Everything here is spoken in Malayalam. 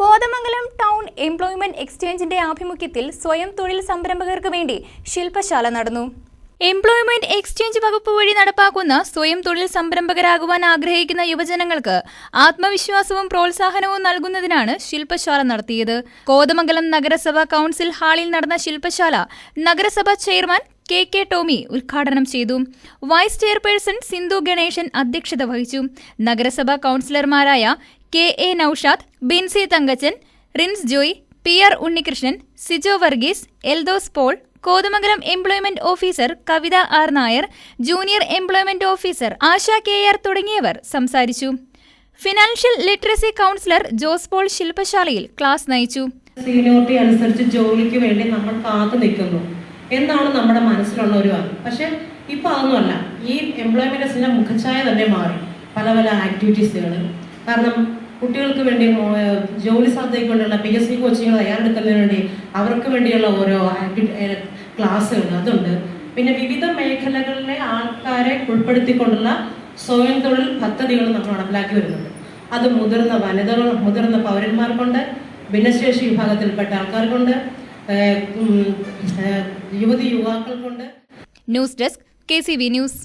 കോതമംഗലം ടൗൺ എംപ്ലോയ്മെന്റ് എക്സ്ചേഞ്ചിന്റെ ആഭിമുഖ്യത്തിൽ സ്വയം തൊഴിൽ സംരംഭകർക്ക് വേണ്ടി ശില്പശാല നടന്നു. എംപ്ലോയ്മെന്റ് എക്സ്ചേഞ്ച് വകുപ്പ് വഴി നടപ്പാക്കുന്ന സ്വയം തൊഴിൽ സംരംഭകരാകുവാൻ ആഗ്രഹിക്കുന്ന യുവജനങ്ങൾക്ക് ആത്മവിശ്വാസവും പ്രോത്സാഹനവും നൽകുന്നതിനാണ് ശില്പശാല നടത്തിയത്. കോതമംഗലം നഗരസഭ കൗൺസിൽ ഹാളിൽ നടന്ന ശില്പശാല നഗരസഭ ചെയർമാൻ കെ കെ ടോമി ഉദ്ഘാടനം ചെയ്തു. വൈസ് ചെയർപേഴ്സൺ സിന്ധു ഗണേശൻ അധ്യക്ഷത വഹിച്ചു. നഗരസഭാ കൗൺസിലർമാരായ K A Naushad Binsy Thankachan Rins Joy P R Unnikrishnan Sijo Varghese Eldhose Paul Kothamangalam employment officer Kavitha R Nair junior employment officer Asha K R തുടങ്ങിയവർ സംസാരിച്ചു. Financial literacy counsellor Jose Paul ശില്പശാലയിൽ class നയിച്ചു. സീനിയോറിറ്റി അനുസരിച്ച് ജോലിക്ക് വേണ്ടി നമ്മൾ കാത്തു നിൽക്കുന്നു. എന്നാണ് നമ്മുടെ മനസ്സിലുള്ള ഒരു കാര്യം പക്ഷെ ഇപ്പൊ അതൊന്നുമല്ല. ഈ എംപ്ലോയ്മെന്റ് മുഖച്ഛായ തന്നെ മാറി. പല പല ആക്ടിവിറ്റീസുകൾ കാരണം കുട്ടികൾക്ക് വേണ്ടി ജോലി സാധ്യതയ്ക്ക് വേണ്ടിയുള്ള പി എസ് സി കോച്ചിങ് തയ്യാറെടുക്കുന്നതിന് വേണ്ടി അവർക്ക് വേണ്ടിയുള്ള ഓരോ ക്ലാസ്സുകൾ അതുണ്ട്. പിന്നെ വിവിധ മേഖലകളിലെ ആൾക്കാരെ ഉൾപ്പെടുത്തിക്കൊണ്ടുള്ള സ്വയം തൊഴിൽ പദ്ധതികൾ നമ്മൾ നടപ്പിലാക്കി വരുന്നുണ്ട്. അത് മുതിർന്ന വനിതകൾ മുതിർന്ന പൗരന്മാർക്കുണ്ട്. ഭിന്നശേഷി വിഭാഗത്തിൽപ്പെട്ട ആൾക്കാർക്കുണ്ട്. ഏഹ് യുവാക്കൾ കൊണ്ട് news desk K C V news.